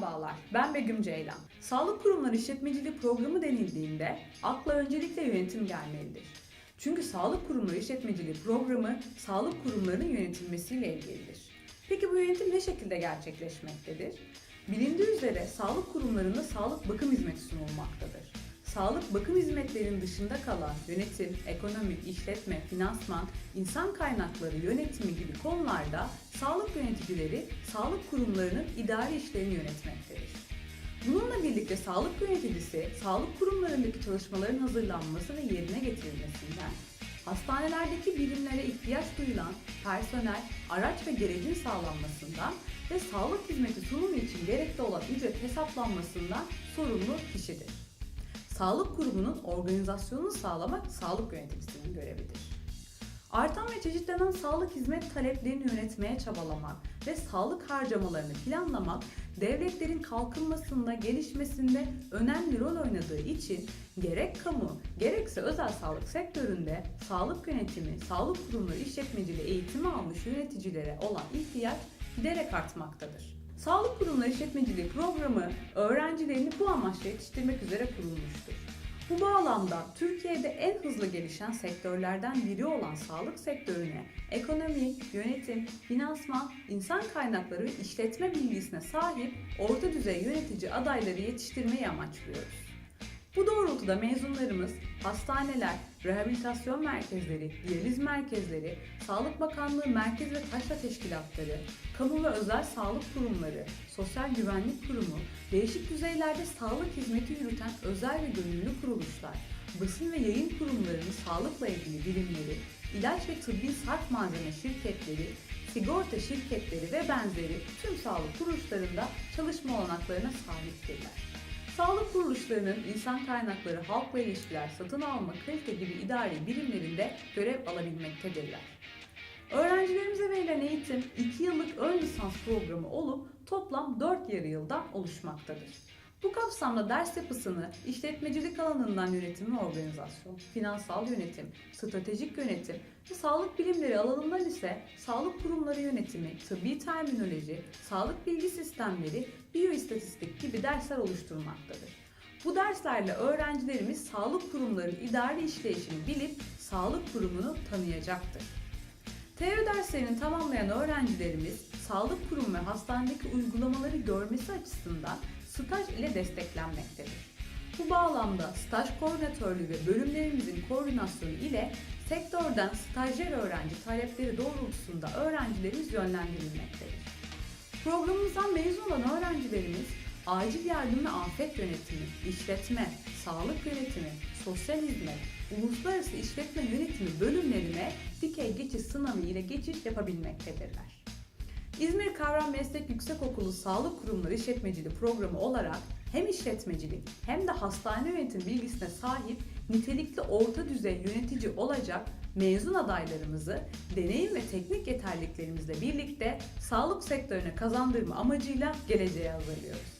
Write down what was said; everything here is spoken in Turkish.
Merhabalar, ben Begüm Ceylan. Sağlık Kurumları İşletmeciliği Programı denildiğinde akla öncelikle yönetim gelmelidir. Çünkü Sağlık Kurumları İşletmeciliği Programı sağlık kurumlarının yönetilmesiyle ilgilidir. Peki bu yönetim ne şekilde gerçekleşmektedir? Bilindiği üzere sağlık kurumlarında sağlık bakım hizmeti sunulmaktadır. Sağlık bakım hizmetlerinin dışında kalan yönetim, ekonomi, işletme, finansman, insan kaynakları yönetimi gibi konularda sağlık yöneticileri sağlık kurumlarının idari işlerini yönetmektedir. Bununla birlikte sağlık yöneticisi sağlık kurumlarındaki çalışmaların hazırlanması ve yerine getirilmesinden, hastanelerdeki birimlere ihtiyaç duyulan personel, araç ve gerecin sağlanmasından ve sağlık hizmeti sunumu için gerekli olan ücret hesaplanmasından sorumlu kişidir. Sağlık kurumunun organizasyonunu sağlamak sağlık yöneticisinin görevidir. Artan ve çeşitlenen sağlık hizmet taleplerini yönetmeye çabalamak ve sağlık harcamalarını planlamak devletlerin kalkınmasında, gelişmesinde önemli rol oynadığı için gerek kamu gerekse özel sağlık sektöründe sağlık yönetimi, sağlık kurumları işletmeciliği eğitimi almış yöneticilere olan ihtiyaç giderek artmaktadır. Sağlık Kurumları İşletmeciliği Programı öğrencilerini bu amaçla yetiştirmek üzere kurulmuştur. Bu bağlamda Türkiye'de en hızlı gelişen sektörlerden biri olan sağlık sektörüne ekonomi, yönetim, finansman, insan kaynakları ve işletme bilgisine sahip orta düzey yönetici adayları yetiştirmeyi amaçlıyoruz. Bu doğrultuda mezunlarımız hastaneler, rehabilitasyon merkezleri, diyaliz merkezleri, Sağlık Bakanlığı merkez ve taşra teşkilatları, kamu ve özel sağlık kurumları, sosyal güvenlik kurumu, değişik düzeylerde sağlık hizmeti yürüten özel ve gönüllü kuruluşlar, basın ve yayın kurumlarının sağlıkla ilgili birimleri, ilaç ve tıbbi sarf malzeme şirketleri, sigorta şirketleri ve benzeri tüm sağlık kuruluşlarında çalışma olanaklarına sahiptirler. Kuruluşlarının insan kaynakları, halkla ilişkiler, satın alma, kalite gibi idari birimlerinde görev alabilmektedirler. Öğrencilerimize verilen eğitim 2 yıllık ön lisans programı olup toplam 4 yarı yıldan oluşmaktadır. Bu kapsamda ders yapısını işletmecilik alanından yönetim ve organizasyon, finansal yönetim, stratejik yönetim ve sağlık bilimleri alanından ise sağlık kurumları yönetimi, tıbbi terminoloji, sağlık bilgi sistemleri, biyoistatistik gibi dersler oluşturmaktadır. Bu derslerle öğrencilerimiz sağlık kurumlarının idari işleyişini bilip sağlık kurumunu tanıyacaktır. Teori derslerini tamamlayan öğrencilerimiz sağlık kurum ve hastanedeki uygulamaları görmesi açısından staj ile desteklenmektedir. Bu bağlamda staj koordinatörlüğü ve bölümlerimizin koordinasyonu ile sektörden stajyer öğrenci talepleri doğrultusunda öğrencilerimiz yönlendirilmektedir. Programımızdan mezun olan öğrencilerimiz acil yardım ve afet yönetimi, işletme, sağlık yönetimi, sosyal hizmet, uluslararası işletme yönetimi bölümlerine dikey geçiş sınavı ile geçiş yapabilmektedirler. İzmir Kavram Meslek Yüksekokulu Sağlık Kurumları İşletmeciliği Programı olarak hem işletmecilik hem de hastane yönetim bilgisine sahip nitelikli orta düzey yönetici olacak mezun adaylarımızı deneyim ve teknik yeterliliklerimizle birlikte sağlık sektörüne kazandırma amacıyla geleceğe hazırlıyoruz.